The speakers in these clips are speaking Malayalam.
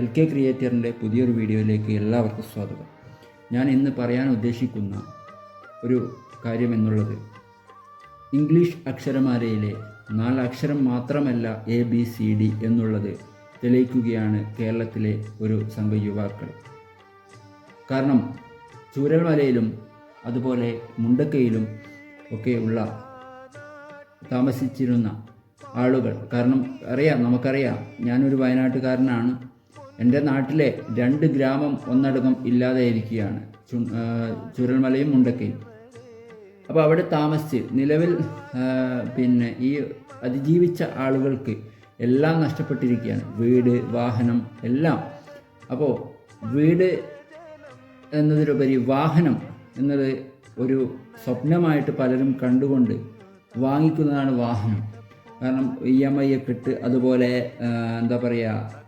എൽ കെ ക്രിയേറ്ററിന്റെ പുതിയൊരു വീഡിയോയിലേക്ക് എല്ലാവർക്കും സ്വാഗതം. ഞാൻ ഇന്ന് പറയാൻ ഉദ്ദേശിക്കുന്ന ഒരു കാര്യം എന്നുള്ളത് ഇംഗ്ലീഷ് അക്ഷരമാലയിലെ നാല് അക്ഷരം മാത്രമല്ല എ ബി സി ഡി എന്നുള്ളത് തെളിയിക്കുകയാണ് കേരളത്തിലെ ഒരു സംഘ യുവാക്കൾ. കാരണം ചൂരൽമലയിലും അതുപോലെ മുണ്ടക്കയിലും ഒക്കെയുള്ള താമസിച്ചിരുന്ന ആളുകൾ കാരണം അറിയാം നമുക്കറിയാം ഞാനൊരു വയനാട്ടുകാരനാണ്. എന്റെ നാട്ടിലെ രണ്ട് ഗ്രാമം ഒന്നടങ്കം ഇല്ലാതെയിരിക്കുകയാണ്. ചുരൽമലയും മുണ്ടക്കയും. അപ്പോൾ അവിടെ താമസിച്ച് നിലവിൽ പിന്നെ ഈ അതിജീവിച്ച ആളുകൾക്ക് എല്ലാം നഷ്ടപ്പെട്ടിരിക്കുകയാണ്. വീട് വാഹനം എല്ലാം. അപ്പോൾ വീട് എന്നതിലുപരി വാഹനം എന്നത് ഒരു സ്വപ്നമായിട്ട് പലരും കണ്ടുകൊണ്ട് വാങ്ങിക്കുന്നതാണ് വാഹനം. കാരണം ഇ എം ഐ ഒക്കെ ഇട്ട് അതുപോലെ എന്താ പറയുക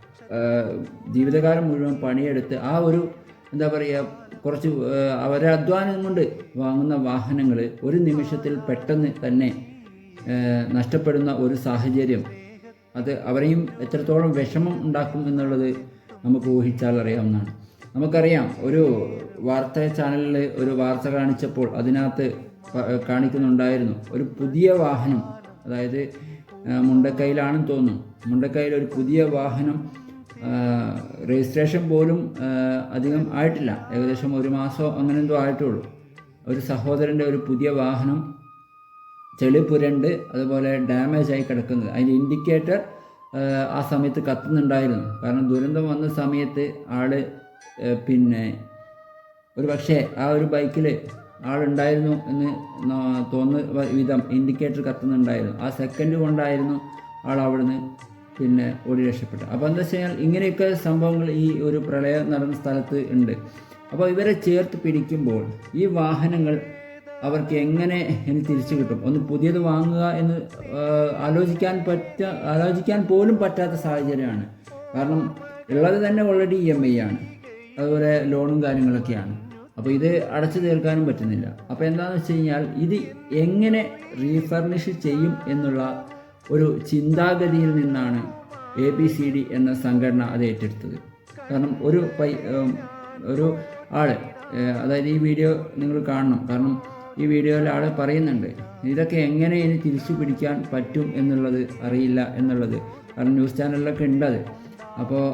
ജീവിതകാലം മുഴുവൻ പണിയെടുത്ത് ആ ഒരു എന്താ പറയുക കുറച്ച് അവരെ അധ്വാനം കൊണ്ട് വാങ്ങുന്ന വാഹനങ്ങൾ ഒരു നിമിഷത്തിൽ പെട്ടെന്ന് തന്നെ നഷ്ടപ്പെടുന്ന ഒരു സാഹചര്യം. അത് അവരെയും എത്രത്തോളം വിഷമം ഉണ്ടാക്കും എന്നുള്ളത് നമുക്ക് ഊഹിച്ചാൽ അറിയാവുന്നതാണ്. നമുക്കറിയാം ഒരു വാർത്താ ചാനലിൽ ഒരു വാർത്ത കാണിച്ചപ്പോൾ അതിനകത്ത് കാണിക്കുന്നുണ്ടായിരുന്നു ഒരു പുതിയ വാഹനം. അതായത് മുണ്ടക്കൈയിലാണെന്ന് തോന്നുന്നു. മുണ്ടക്കൈയിൽ ഒരു പുതിയ വാഹനം രജിസ്ട്രേഷൻ പോലും അധികം ആയിട്ടില്ല. ഏകദേശം ഒരു മാസമോ അങ്ങനെ എന്തോ ആയിട്ടുള്ളൂ. ഒരു സഹോദരന്റെ ഒരു പുതിയ വാഹനം ചെളി പുരണ്ട് അതുപോലെ ഡാമേജ് ആയി കിടക്കുന്നത്. അതിന്റെ ഇൻഡിക്കേറ്റർ ആ സമയത്ത് കത്തുന്നുണ്ടായിരുന്നു. കാരണം ദുരന്തം വന്ന സമയത്ത് ആൾ പിന്നെ ഒരു പക്ഷേ ആ ഒരു ബൈക്കിൽ ആളുണ്ടായിരുന്നു എന്ന് തോന്നുന്ന വിധം ഇൻഡിക്കേറ്റർ കത്തുന്നുണ്ടായിരുന്നു. ആ സെക്കൻഡ് കൊണ്ടായിരുന്നു ആൾ അവിടുന്ന് പിന്നെ ഓടി രക്ഷപ്പെട്ടു. അപ്പോൾ എന്താ വെച്ച് കഴിഞ്ഞാൽ ഇങ്ങനെയൊക്കെ സംഭവങ്ങൾ ഈ ഒരു പ്രളയം നടന്ന സ്ഥലത്ത് ഉണ്ട്. അപ്പോൾ ഇവരെ ചേർത്ത് പിടിക്കുമ്പോൾ ഈ വാഹനങ്ങൾ അവർക്ക് എങ്ങനെ ഇനി തിരിച്ചു കിട്ടും? ഒന്ന് പുതിയത് വാങ്ങുക എന്ന് ആലോചിക്കാൻ പറ്റ ആലോചിക്കാൻ പോലും പറ്റാത്ത സാഹചര്യമാണ്. കാരണം ഉള്ളത് തന്നെ ഓൾറെഡി ഇ എം ഐ ആണ്. അതുപോലെ ലോണും കാര്യങ്ങളൊക്കെയാണ്. അപ്പോൾ ഇത് അടച്ചു തീർക്കാനും പറ്റുന്നില്ല. അപ്പോൾ എന്താണെന്ന് വെച്ച് കഴിഞ്ഞാൽ ഇത് എങ്ങനെ റീഫർണിഷ് ചെയ്യും എന്നുള്ള ഒരു ചിന്താഗതിയിൽ നിന്നാണ് എ ബി സി ഡി എന്ന സംഘടന അത് ഏറ്റെടുത്തത്. കാരണം ഒരു പൈ ഒരു ആൾ അതായത് ഈ വീഡിയോ നിങ്ങൾ കാണണം. കാരണം ഈ വീഡിയോയിൽ ആൾ പറയുന്നുണ്ട് ഇതൊക്കെ എങ്ങനെ ഇനി തിരിച്ചു പിടിക്കാൻ പറ്റും എന്നുള്ളത് അറിയില്ല എന്നുള്ളത്. കാരണം ന്യൂസ് ചാനലിലൊക്കെ ഉണ്ടത് അപ്പോൾ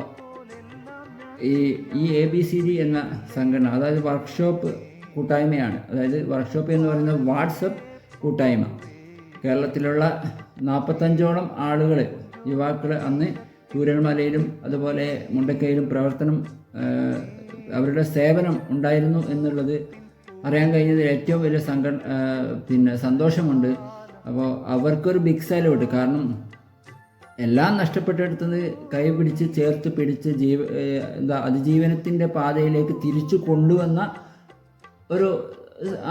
ഈ ഈ എ ബി സി ഡി എന്ന സംഘടന അതായത് വർക്ക്ഷോപ്പ് കൂട്ടായ്മയാണ്. അതായത് വർക്ക്ഷോപ്പ് എന്ന് പറയുന്നത് വാട്സപ്പ് കൂട്ടായ്മ. കേരളത്തിലുള്ള നാൽപ്പത്തഞ്ചോളം ആളുകൾ യുവാക്കൾ അന്ന് ചൂരൽമലയിലും അതുപോലെ മുണ്ടക്കയിലും പ്രവർത്തനം അവരുടെ സേവനം ഉണ്ടായിരുന്നു എന്നുള്ളത് അറിയാൻ കഴിഞ്ഞതിൽ ഏറ്റവും വലിയ സംഘ പിന്നെ സന്തോഷമുണ്ട്. അപ്പോൾ അവർക്കൊരു ബിഗ് സല്യൂട്ട് കാരണം എല്ലാം നഷ്ടപ്പെട്ടെടുത്തത് കൈ പിടിച്ച് ചേർത്ത് പിടിച്ച് ജീവ എന്താ അതിജീവനത്തിന്റെ പാതയിലേക്ക് തിരിച്ചു കൊണ്ടുവന്ന ഒരു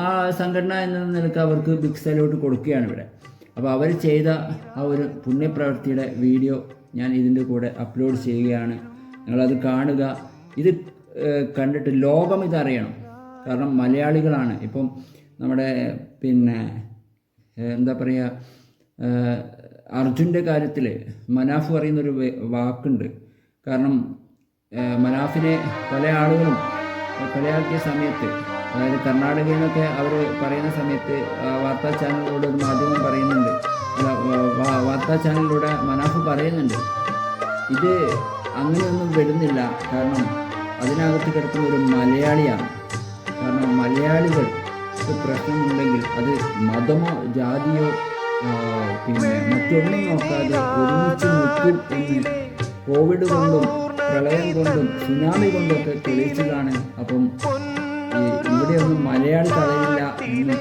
ആ സംഘടന എന്ന നിലയ്ക്ക് അവർക്ക് ബിഗ് സല്യൂട്ട് കൊടുക്കുകയാണ് ഇവിടെ. അപ്പോൾ അവർ ചെയ്ത ആ ഒരു പുണ്യപ്രവൃത്തിയുടെ വീഡിയോ ഞാൻ ഇതിന്റെ കൂടെ അപ്ലോഡ് ചെയ്യുകയാണ്. നിങ്ങളത് കാണുക. ഇത് കണ്ടിട്ട് ലോകം ഇതറിയണം കാരണം മലയാളികളാണ്. ഇപ്പം നമ്മുടെ പിന്നെ എന്താ പറയുക അർജുന്റെ കാര്യത്തിൽ മനാഫ് പറയുന്നൊരു വാക്കുണ്ട്. കാരണം മനാഫിനെ പല ആളുകളും കളിയാക്കിയ സമയത്ത് അതായത് കർണാടകയിൽ നിന്നൊക്കെ അവർ പറയുന്ന സമയത്ത് വാർത്താ ചാനലിലൂടെ ഒരു മാധ്യമം പറയുന്നുണ്ട്. അല്ല വാർത്താ ചാനലിലൂടെ മനാഫ് പറയുന്നുണ്ട്. ഇത് അങ്ങനെയൊന്നും വരുന്നില്ല കാരണം അതിനകത്ത് കിടക്കുന്ന ഒരു മലയാളിയാണ്. കാരണം മലയാളികൾ പ്രശ്നമുണ്ടെങ്കിൽ അത് മതമോ ജാതിയോ പിന്നെ മറ്റൊന്നും നോക്കാതെ ഒരുമിച്ച് നിൽക്കും എന്ന് കോവിഡ് കൊണ്ടും പ്രളയം കൊണ്ടും സുനാമി കൊണ്ടൊക്കെ തെളിയിച്ചതാണ്. അപ്പം ഇവിടെയൊന്നും മലയാളി തടയില്ല എന്ന്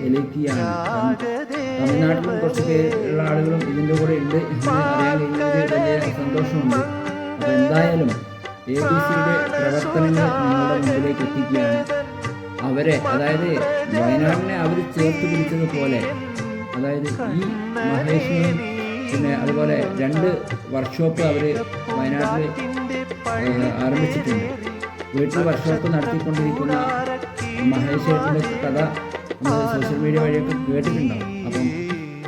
തെളിയിക്കുകയാണ്. കാരണം തമിഴ്നാട്ടിലും കുറച്ച് പേരുള്ള ആളുകളും ഇതിന്റെ കൂടെ ഉണ്ട്. എന്ന് അറിയാൻ കഴിഞ്ഞതിൽ വലിയ സന്തോഷമുണ്ട്. അപ്പോൾ എന്തായാലും എ ബി സിയുടെ പ്രവർത്തനങ്ങൾ നിങ്ങളുടെ മുമ്പിലേക്ക് എത്തിക്കുകയാണ്. അവരെ അതായത് വയനാടിനെ അവർ ചേർത്ത് പിടിച്ചതുപോലെ അതായത് ഈ മഹേഷിനെയും പിന്നെ അതുപോലെ രണ്ട് വർക്ക്ഷോപ്പ് അവർ വയനാട്ടിൽ ആരംഭിച്ചിട്ടുണ്ട്. വീട്ടിൽ വർക്ക്ഷോപ്പ് നടത്തിക്കൊണ്ടിരിക്കുന്ന മഹേഷ് ഏട്ടന്റെ കഥ സോഷ്യൽ മീഡിയ വഴിയൊക്കെ കേട്ടിട്ടുണ്ടാവും. അപ്പം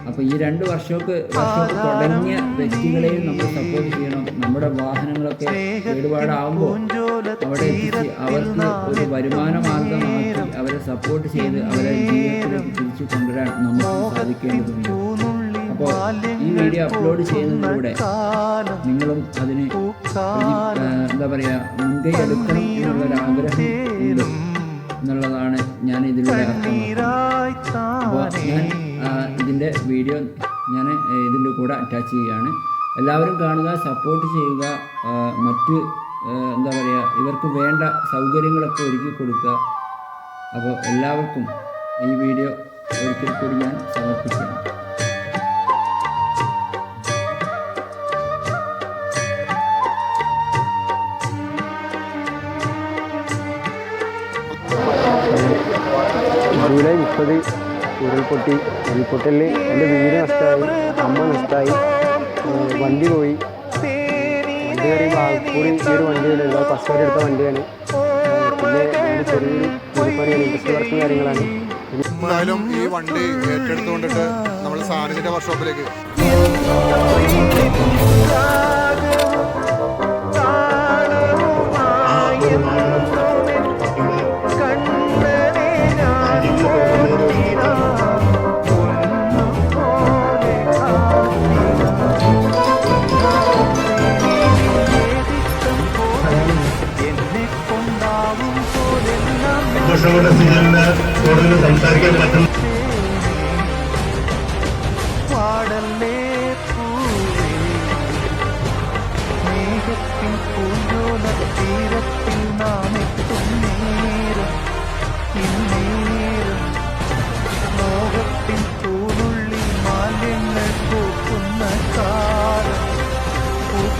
അപ്പോൾ ഈ രണ്ട് വർഷമൊക്കെ വർഷമൊക്കെ തുടങ്ങിയ വ്യക്തികളെയും നമ്മൾ സപ്പോർട്ട് ചെയ്യണം. നമ്മുടെ വാഹനങ്ങളൊക്കെ കേടുപാടാകുമ്പോൾ അവിടെ അവർക്ക് ഒരു വരുമാന മാർഗമാക്കി അവരെ സപ്പോർട്ട് ചെയ്ത് അവരെ ജീവിതത്തിലേക്ക് തിരിച്ചു കൊണ്ടുവരാൻ നമുക്ക് സാധിക്കേണ്ടതുണ്ട്. അപ്പോൾ ഈ വീഡിയോ അപ്ലോഡ് ചെയ്യുന്നതിലൂടെ നിങ്ങളും അതിന് എന്താ പറയുക മുൻകൈ എടുക്കണം എന്നുള്ളൊരു ആഗ്രഹം ഉണ്ട്. എന്നുള്ളതാണ് ഞാൻ ഇതിലൂടെ അർത്ഥമാക്കുന്നത് ഞാൻ ഇതിന്റെ വീഡിയോ ഞാൻ ഇതിന്റെ കൂടെ അറ്റാച്ച് ചെയ്യുകയാണ്. എല്ലാവരും കാണുക സപ്പോർട്ട് ചെയ്യുക മറ്റ് എന്താ പറയുക ഇവർക്ക് വേണ്ട സൗകര്യങ്ങളൊക്കെ ഒരുക്കി കൊടുക്കുക. അപ്പോൾ എല്ലാവർക്കും ഈ വീഡിയോ ഒരിക്കൽ കൂടി ഞാൻ സമർപ്പിക്കുകയാണ്. ജൂലൈ മുപ്പത് ഉരുൾപൊട്ടി ഉരുൾപൊട്ടലിൽ എന്റെ വീട് നഷ്ടമായി അമ്മ നഷ്ടമായി വണ്ടി പോയി. വണ്ടി കയറി കൂടി ഈ ഒരു വണ്ടിയുടെ ഫസ്റ്റ് വരെ എടുത്ത വണ്ടിയാണ്. പിന്നെ എന്റെ ഇൻഡസ്ട്രി വർക്കും കാര്യങ്ങളാണ്. എന്തായാലും ഈ വണ്ടി ഏറ്റെടുത്തുകൊണ്ടിട്ട് നമ്മൾ സാറിന്റെ വർക്ക്ഷോപ്പിലേക്ക്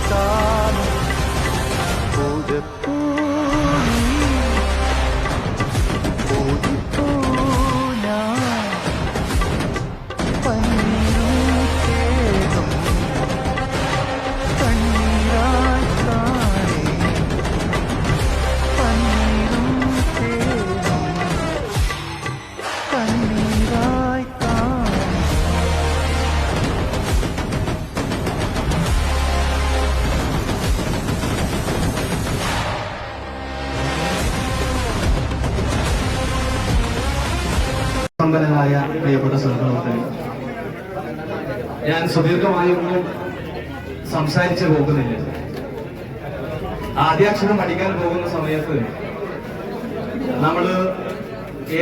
പൂക്കാലം സമ്പന്നനായ പ്രിയപ്പെട്ട സുഹൃത്തുക്കളെ ഞാൻ സുദീർഘമായൊന്നും സംസാരിച്ചു പോകുന്നില്ല. ആദ്യാക്ഷരം പഠിക്കാൻ പോകുന്ന സമയത്ത് നമ്മൾ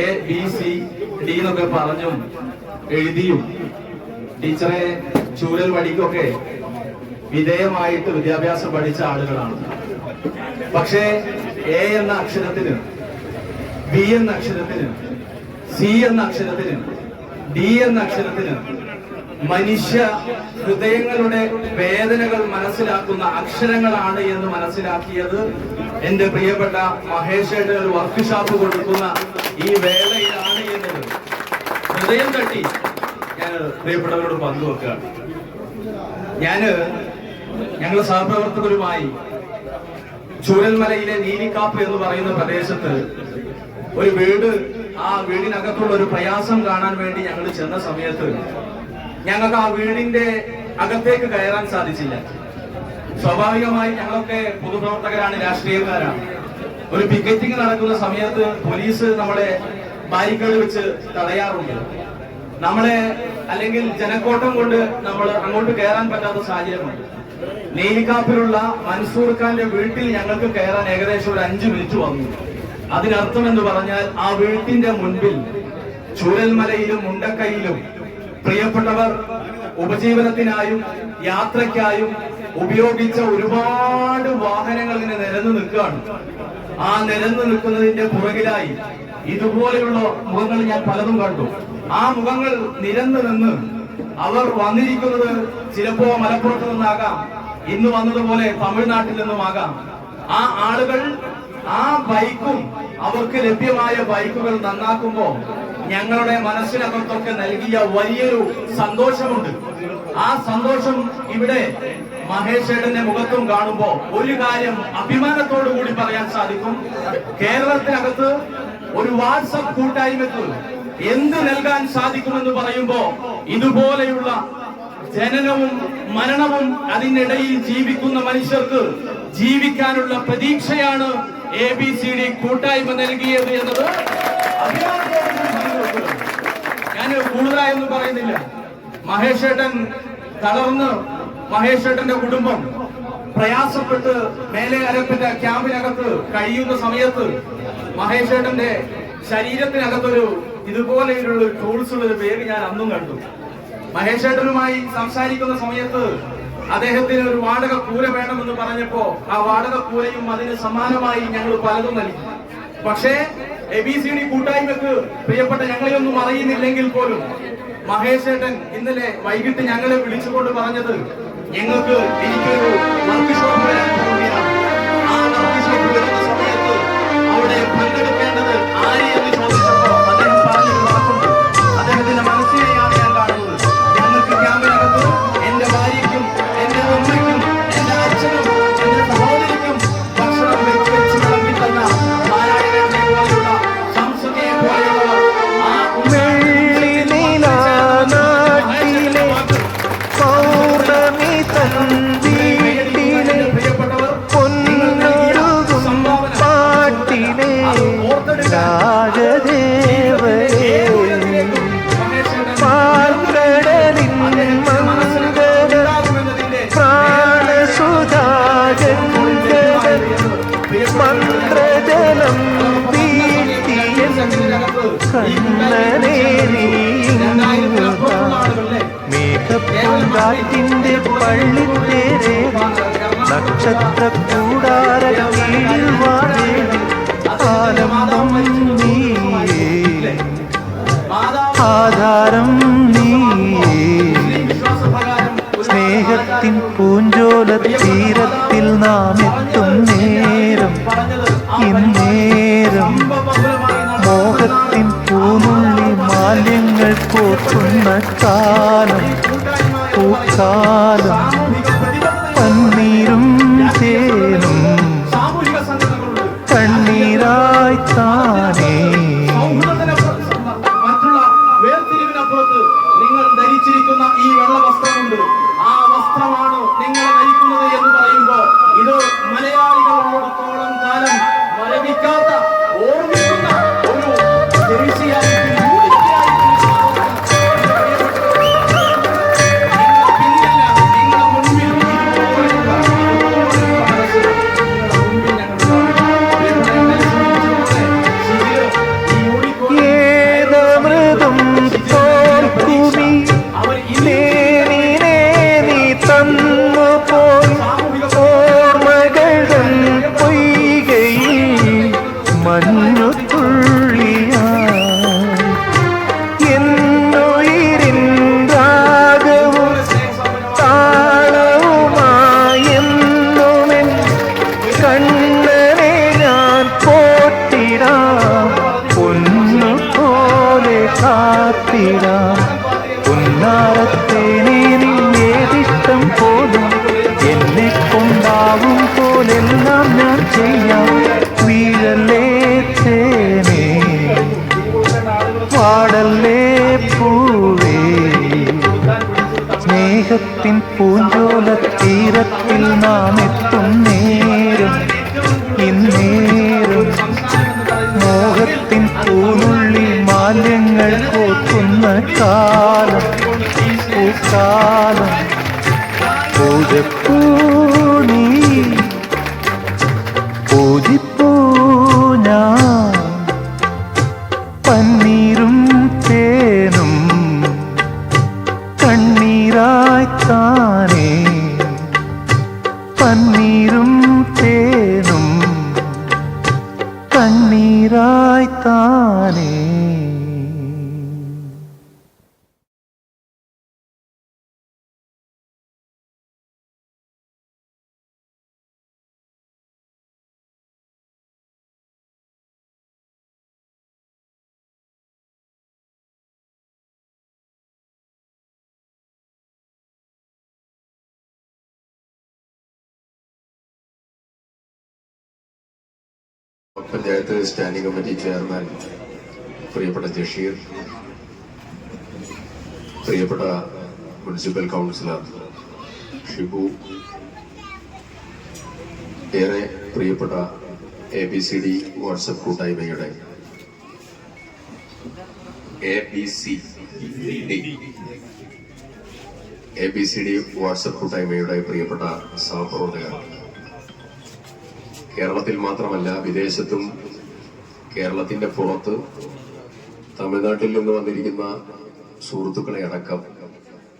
എ ബി സി ഡി എന്നൊക്കെ പറഞ്ഞും എഴുതിയും ടീച്ചറെ ചൂരൽ വടിക്കൊക്കെ വിധേയമായിട്ട് വിദ്യാഭ്യാസം പഠിച്ച ആളുകളാണ്. പക്ഷേ എ എന്ന അക്ഷരത്തിന് ബി എന്ന അക്ഷരത്തിന് സി എന്ന അക്ഷരത്തിന് ഡി എന്ന അക്ഷരത്തിന് മനുഷ്യ ഹൃദയങ്ങളുടെ വേദനകൾ മനസ്സിലാക്കുന്ന അക്ഷരങ്ങളാണ് എന്ന് മനസ്സിലാക്കിയത്. എന്റെ പ്രിയപ്പെട്ട മഹേഷയുടെ ഒരു വർക്ക്ഷോപ്പ് കൊടുക്കുന്ന ഈ വേളയിലാണ് എന്നത്. ഹൃദയം തട്ടി ഞാൻ പ്രിയപ്പെട്ടവരോട് പങ്കുവെക്കുകയാണ് ഞാൻ ഞങ്ങൾ സഹപ്രവർത്തകരുമായി ചൂരൽമലയിലെ നീലിക്കാപ്പ് എന്ന് പറയുന്ന പ്രദേശത്ത് ഒരു വീട് ആ വീടിനകത്തുള്ള ഒരു പ്രയാസം കാണാൻ വേണ്ടി ഞങ്ങൾ ചെന്ന സമയത്ത് ഞങ്ങൾക്ക് ആ വീടിന്റെ അകത്തേക്ക് കയറാൻ സാധിച്ചില്ല. സ്വാഭാവികമായി ഞങ്ങളൊക്കെ പൊതുപ്രവർത്തകരാണ് രാഷ്ട്രീയക്കാരാണ്. ഒരു പിക്കറ്റിംഗ് നടക്കുന്ന സമയത്ത് പോലീസ് നമ്മളെ ബാരിക്കേഡ് വെച്ച് തടയാറുണ്ട്. നമ്മളെ അല്ലെങ്കിൽ ജനക്കോട്ടം കൊണ്ട് നമ്മൾ അങ്ങോട്ട് കയറാൻ പറ്റാത്ത സാഹചര്യമുണ്ട്. നെയ്ലിക്കാപ്പിലുള്ള മൻസൂർ ഖാന്റെ വീട്ടിൽ ഞങ്ങൾക്ക് കയറാൻ ഏകദേശം ഒരു അഞ്ചു മിനിറ്റ് വന്നു. അതിനർത്ഥം എന്ന് പറഞ്ഞാൽ ആ വീട്ടിന്റെ മുൻപിൽ ചൂരൽമലയിലും മുണ്ടക്കൈയിലും പ്രിയപ്പെട്ടവർ ഉപജീവനത്തിനായും യാത്രയ്ക്കായും ഉപയോഗിച്ച ഒരുപാട് വാഹനങ്ങൾ ഇങ്ങനെ നിരന്നു നിൽക്കുകയാണ്. ആ നിരന്നു നിൽക്കുന്നതിന്റെ പുറകിലായി ഇതുപോലെയുള്ള മുഖങ്ങൾ ഞാൻ പലതും കണ്ടു. ആ മുഖങ്ങൾ നിരന്നു നിന്ന് അവർ വന്നിരിക്കുന്നത് ചിലപ്പോ മലപ്പുറത്ത് നിന്നാകാം ഇന്ന് വന്നതുപോലെ തമിഴ്നാട്ടിൽ നിന്നുമാകാം. ആ ആളുകൾ ആ ബൈക്കും അവർക്ക് ലഭ്യമായ ബൈക്കുകൾ നന്നാക്കുമ്പോ ഞങ്ങളുടെ മനസ്സിനകത്തൊക്കെ നൽകിയ വലിയൊരു സന്തോഷമുണ്ട്. ആ സന്തോഷം ഇവിടെ മഹേഷേട്ടന്റെ മുഖത്തും കാണുമ്പോ ഒരു കാര്യം അഭിമാനത്തോടു കൂടി പറയാൻ സാധിക്കും. കേരളത്തിനകത്ത് ഒരു വാട്സപ്പ് കൂട്ടായ്മക്ക് എന്ത് നൽകാൻ സാധിക്കുമെന്ന് പറയുമ്പോ ഇതുപോലെയുള്ള ജനനവും മരണവും അതിനിടയിൽ ജീവിക്കുന്ന മനുഷ്യർക്ക് ജീവിക്കാനുള്ള പ്രതീക്ഷയാണ് എ ബി സി ഡി കൂട്ടായ്മ നൽകിയത് എന്നത് ഞാൻ കൂടുതലായൊന്നും പറയുന്നില്ല. മഹേഷേട്ടൻ തളർന്ന് മഹേഷ് ഏട്ടന്റെ കുടുംബം പ്രയാസപ്പെട്ട് മേലെ അരപ്പിന്റെ ക്യാമ്പിനകത്ത് കഴിയുന്ന സമയത്ത് മഹേഷേട്ടന്റെ ശരീരത്തിനകത്തൊരു ഇതുപോലെയുള്ള ടൂൾസ് ഉള്ള ഒരു പേര് ഞാൻ അന്നും കണ്ടു. മഹേഷേട്ടനുമായി സംസാരിക്കുന്ന സമയത്ത് അദ്ദേഹത്തിന് ഒരു വാടക കൂര വേണമെന്ന് പറഞ്ഞപ്പോ ആ വാടക കൂരയും അതിന് സമാനമായി ഞങ്ങൾ പലതും നൽകി. പക്ഷേ എ ബി സി ഡി കൂട്ടായ്മക്ക് പ്രിയപ്പെട്ട ഞങ്ങളെയൊന്നും അറിയുന്നില്ലെങ്കിൽ പോലും മഹേഷ് ഏട്ടൻ ഇന്നലെ വൈകിട്ട് ഞങ്ങളെ വിളിച്ചുകൊണ്ട് പറഞ്ഞത് ഞങ്ങൾക്ക് എനിക്കൊരു വർക്ക് ഷോപ്പ് നക്ഷത്ര കൂടാര കീഴിൽ വാഴേ ആലംബം നീയേ ആധാരം നീയേ സ്നേഹത്തിൻ പൂഞ്ചോല തീരത്തിൽ നാം എത്തും നേരം. ഇന്നേരം മോഹത്തിൻ പൂനുള്ളി മാലിന്യങ്ങൾ പോക്കുന്ന കാലം. പൂക്കാലം. പൂക്കാലം പൂജപ്പൂണി പഞ്ചായത്ത് സ്റ്റാൻഡിംഗ് കമ്മിറ്റി ചെയർമാൻ പ്രിയപ്പെട്ട ജഷീർ പ്രിയപ്പെട്ട മുനിസിപ്പൽ കൗൺസിലർ ഷിബു ഏറെ പ്രിയപ്പെട്ട A B C D WhatsApp കൂട്ടായ്മയുടെ A B C D A B C D WhatsApp കൂട്ടായ്മയുടെ പ്രിയപ്പെട്ട സഹപ്രവർത്തകർ. കേരളത്തിൽ മാത്രമല്ല വിദേശത്തും കേരളത്തിന്റെ പുറത്ത് തമിഴ്നാട്ടിൽ നിന്ന് വന്നിരിക്കുന്ന സുഹൃത്തുക്കളെ അടക്കം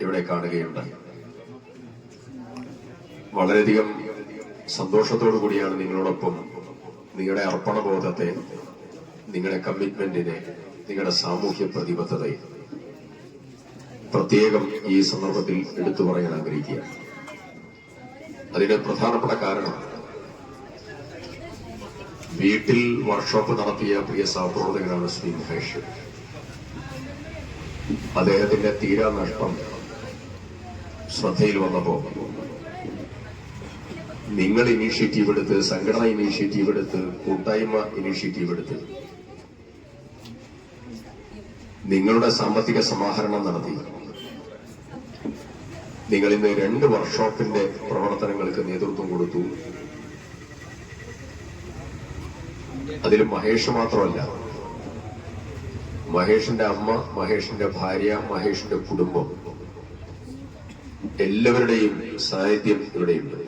ഇവിടെ കാണുകയുണ്ടായി. വളരെയധികം സന്തോഷത്തോടു കൂടിയാണ് നിങ്ങളോടൊപ്പം നിങ്ങളുടെ അർപ്പണബോധത്തെ നിങ്ങളുടെ കമ്മിറ്റ്മെന്റിനെ നിങ്ങളുടെ സാമൂഹ്യ പ്രതിബദ്ധതയെ പ്രത്യേകം ഈ സന്ദർഭത്തിൽ എടുത്തു പറയാൻ ആഗ്രഹിക്കുക അതിന് പ്രധാനപ്പെട്ട കാരണം വീട്ടിൽ വർക്ക്ഷോപ്പ് നടത്തിയ പ്രിയ സഹപ്രവർത്തകനാണ് ശ്രീ മഹേഷ്. അദ്ദേഹത്തിന്റെ തീരാ നഷ്ടം ശ്രദ്ധയിൽ വന്നപ്പോ നിങ്ങൾ ഇനീഷ്യേറ്റീവ് എടുത്ത് സംഘടന ഇനീഷ്യേറ്റീവ് എടുത്ത് കൂട്ടായ്മ ഇനീഷ്യേറ്റീവ് എടുത്ത് നിങ്ങളുടെ സാമ്പത്തിക സമാഹരണം നടത്തി. നിങ്ങൾ ഇന്ന് രണ്ട് വർക്ക്ഷോപ്പിന്റെ പ്രവർത്തനങ്ങൾക്ക് നേതൃത്വം കൊടുത്തു. അതിൽ മഹേഷ് മാത്രമല്ല. മഹേഷിന്റെ അമ്മ മഹേഷിന്റെ ഭാര്യ മഹേഷിന്റെ കുടുംബം. എല്ലാവരുടെയും സാന്നിധ്യം ഇവിടെയുണ്ട്.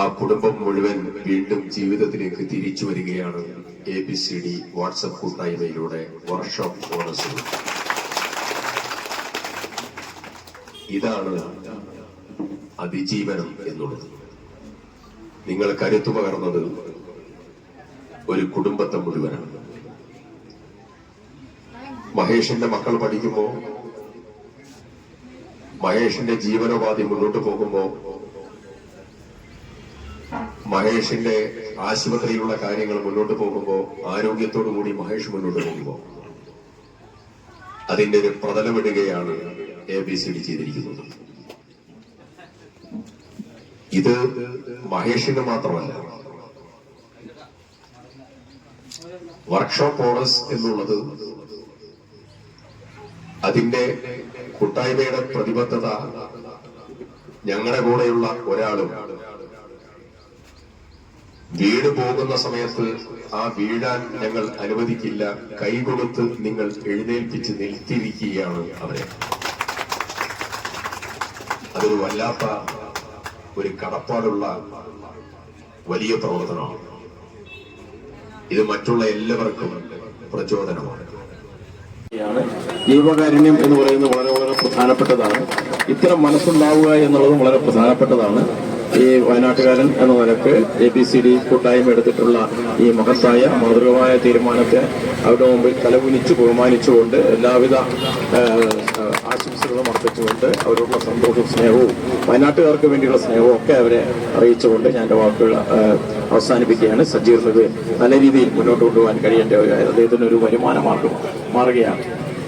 ആ കുടുംബം മുഴുവൻ വീണ്ടും ജീവിതത്തിലേക്ക് തിരിച്ചു വരികയാണ് A B C D WhatsApp കൂട്ടായ്മയിലൂടെ workshop ഓണസ് ഇതാണ് അതിജീവനം എന്നുള്ളത്. നിങ്ങൾ കരുത്തു പകർന്നത് ഒരു കുടുംബത്തെ മുഴുവനാണ്. മഹേഷിന്റെ മക്കൾ പഠിക്കുമ്പോ മഹേഷിന്റെ ജീവനോപാധി മുന്നോട്ട് പോകുമ്പോ മഹേഷിന്റെ ആശുപത്രിയിലുള്ള കാര്യങ്ങൾ മുന്നോട്ട് പോകുമ്പോ ആരോഗ്യത്തോടു കൂടി മഹേഷ് മുന്നോട്ട് പോകുമ്പോ അതിന്റെ ഒരു പ്രതലമിടുകയാണ് എ ബി സി ഡി ചെയ്തിരിക്കുന്നത്. ഇത് മഹേഷിന് മാത്രമല്ല വർക്ക്ഷോപ്പ് ഓണേഴ്സ് എന്നുള്ളത് അതിന്റെ കൂട്ടായ്മയുടെ പ്രതിബദ്ധത ഞങ്ങളുടെ കൂടെയുള്ള ഒരാളും വീട് പോകുന്ന സമയത്ത് ആ വീഴാൻ ഞങ്ങൾ അനുവദിക്കില്ല. കൈകൊടുത്ത് നിങ്ങൾ എഴുന്നേൽപ്പിച്ച് നിൽത്തിരിക്കുകയാണ് അവരെ. അതൊരു വല്ലാത്ത ഒരു കടപ്പാടുള്ള വലിയ പ്രവർത്തനമാണ്. ഇത് മറ്റുള്ള എല്ലാവർക്കും പ്രചോദനമാണ്. ജീവകാരുണ്യം എന്ന് പറയുന്നത് വളരെ വളരെ പ്രധാനപ്പെട്ടതാണ്. ഇത്തരം മനസ്സുണ്ടാവുക എന്നുള്ളതും വളരെ പ്രധാനപ്പെട്ടതാണ്. ഈ വയനാട്ടുകാരൻ എന്ന നിലയ്ക്ക് എ ബി സി ഡി കൂട്ടായ്മ എടുത്തിട്ടുള്ള ഈ മഹത്തായ മാതൃകമായ തീരുമാനത്തെ അവരുടെ മുമ്പിൽ തലകുനിച്ച് ബഹുമാനിച്ചുകൊണ്ട് എല്ലാവിധ ആശംസകളും അർപ്പിച്ചുകൊണ്ട് അവരോടുള്ള സന്തോഷവും സ്നേഹവും വയനാട്ടുകാർക്ക് വേണ്ടിയുള്ള സ്നേഹവും ഒക്കെ അവരെ അറിയിച്ചുകൊണ്ട് ഞാൻ എന്റെ വാക്കുകൾ അവസാനിപ്പിക്കുകയാണ്. സജീർന്നത് നല്ല രീതിയിൽ മുന്നോട്ട് കൊണ്ടുപോകാൻ കഴിയേണ്ട ഒരു അദ്ദേഹത്തിന് ഒരു വരുമാന മാർഗം മാറുകയാണ്.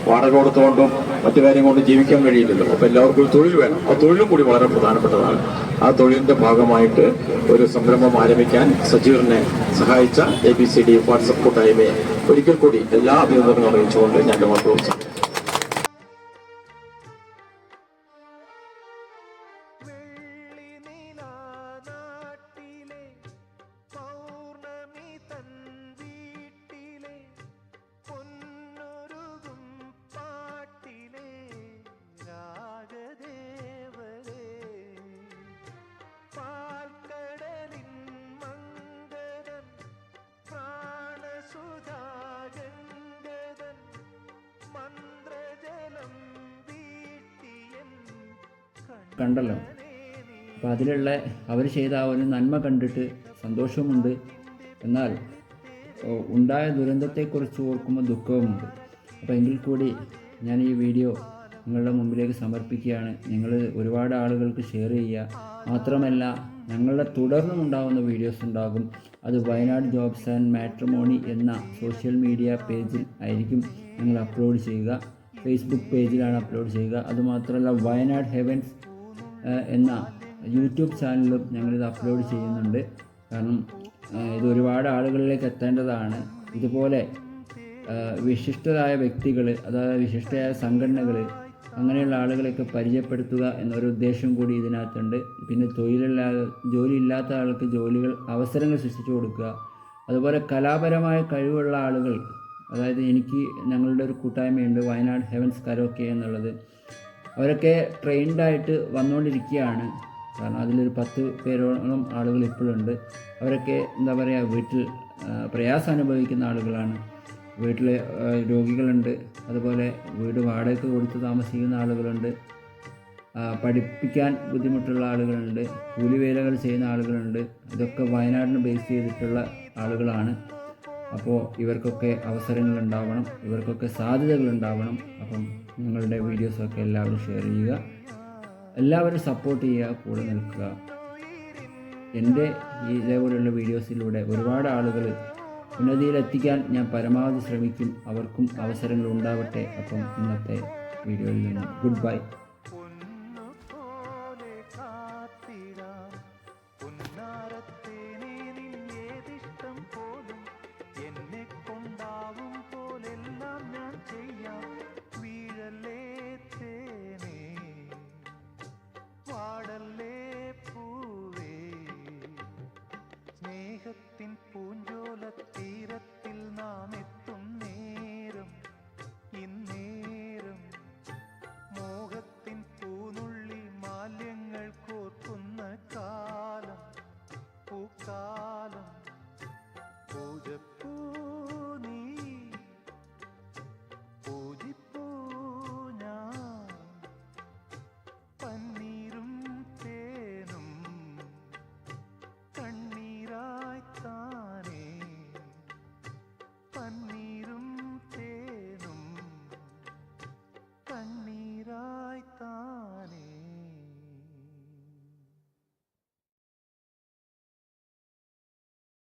വാടക കൊടുത്തുകൊണ്ടും മറ്റു കാര്യം കൊണ്ട് ജീവിക്കാൻ കഴിയില്ലല്ലോ. അപ്പൊ എല്ലാവർക്കും തൊഴിൽ വേണം. ആ തൊഴിലും കൂടി വളരെ പ്രധാനപ്പെട്ടതാണ്. ആ തൊഴിലിന്റെ ഭാഗമായിട്ട് ഒരു സംരംഭം ആരംഭിക്കാൻ സജീറിനെ സഹായിച്ച A B C D WhatsApp കൂട്ടായ്മയെ ഒരിക്കൽ കൂടി എല്ലാ അഭിനന്ദനങ്ങളും അറിയിച്ചുകൊണ്ട് ഞാൻ എന്റെ കണ്ടല്ലോ. അപ്പം അതിലുള്ള അവർ ചെയ്ത ആ ഒരു നന്മ കണ്ടിട്ട് സന്തോഷമുണ്ട്. എന്നാൽ ഉണ്ടായ ദുരന്തത്തെക്കുറിച്ച് ഓർക്കുമ്പോൾ ദുഃഖവുമുണ്ട്. അപ്പോൾ എങ്കിൽ കൂടി ഞാൻ ഈ വീഡിയോ നിങ്ങളുടെ മുമ്പിലേക്ക് സമർപ്പിക്കുകയാണ്. നിങ്ങൾ ഒരുപാട് ആളുകൾക്ക് ഷെയർ ചെയ്യുക. മാത്രമല്ല ഞങ്ങളുടെ തുടർന്നും ഉണ്ടാകുന്ന വീഡിയോസ് ഉണ്ടാകും. അത് വയനാട് ജോബ്സ് ആൻഡ് മാട്രിമോണി എന്ന സോഷ്യൽ മീഡിയ പേജിൽ ആയിരിക്കും ഞങ്ങൾ അപ്ലോഡ് ചെയ്യുക. ഫേസ്ബുക്ക് പേജിലാണ് അപ്ലോഡ് ചെയ്യുക. അതുമാത്രമല്ല വയനാട് ഹെവൻസ് എന്ന യൂട്യൂബ് ചാനലിലും ഞങ്ങളിത് അപ്ലോഡ് ചെയ്യുന്നുണ്ട്. കാരണം ഇത് ഒരുപാട് ആളുകളിലേക്ക് എത്തേണ്ടതാണ്. ഇതുപോലെ വിശിഷ്ടരായ വ്യക്തികൾ അതായത് വിശിഷ്ടരായ സംഘടനകൾ അങ്ങനെയുള്ള ആളുകളെയൊക്കെ പരിചയപ്പെടുത്തുക എന്നൊരു ഉദ്ദേശം കൂടി ഇതിനകത്തുണ്ട്. പിന്നെ തൊഴിലില്ലാതെ ജോലിയില്ലാത്ത ആൾക്ക് ജോലികൾ അവസരങ്ങൾ സൃഷ്ടിച്ചു കൊടുക്കുക. അതുപോലെ കലാപരമായ കഴിവുള്ള ആളുകൾ അതായത് എനിക്ക് ഞങ്ങളുടെ ഒരു കൂട്ടായ്മയുണ്ട് വയനാട് ഹെവൻസ് കരോക്കെ എന്നുള്ളത്. അവരൊക്കെ ട്രെയിൻഡായിട്ട് വന്നുകൊണ്ടിരിക്കുകയാണ് കാരണം അതിലൊരു പത്ത് പേരോളം ആളുകൾ ഇപ്പോഴുണ്ട്. അവരൊക്കെ എന്താ പറയുക വീട്ടിൽ പ്രയാസം അനുഭവിക്കുന്ന ആളുകളാണ്. വീട്ടിൽ രോഗികളുണ്ട്. അതുപോലെ വീട് വാടകയ്ക്ക് കൊടുത്ത് താമസിക്കുന്ന ആളുകളുണ്ട്. പഠിപ്പിക്കാൻ ബുദ്ധിമുട്ടുള്ള ആളുകളുണ്ട്. കൂലിവേലകൾ ചെയ്യുന്ന ആളുകളുണ്ട്. ഇതൊക്കെ വയനാടിന് ബേസ് ചെയ്തിട്ടുള്ള ആളുകളാണ്. അപ്പോൾ ഇവർക്കൊക്കെ അവസരങ്ങൾ ഉണ്ടാവണം. ഇവർക്കൊക്കെ സാധ്യതകൾ ഉണ്ടാവണം. അപ്പം നിങ്ങളുടെ വീഡിയോസൊക്കെ എല്ലാവരും ഷെയർ ചെയ്യുക. എല്ലാവരും സപ്പോർട്ട് ചെയ്യുക കൂടെ നിൽക്കുക. എന്റെ ഈ ഇതേപോലെയുള്ള വീഡിയോസിലൂടെ ഒരുപാട് ആളുകൾ ഉന്നതിയിലെത്തിക്കാൻ ഞാൻ പരമാവധി ശ്രമിക്കും. അവർക്കും അവസരങ്ങൾ ഉണ്ടാവട്ടെ. അപ്പം ഇന്നത്തെ വീഡിയോയിൽ നിന്ന് ഗുഡ് ബൈ.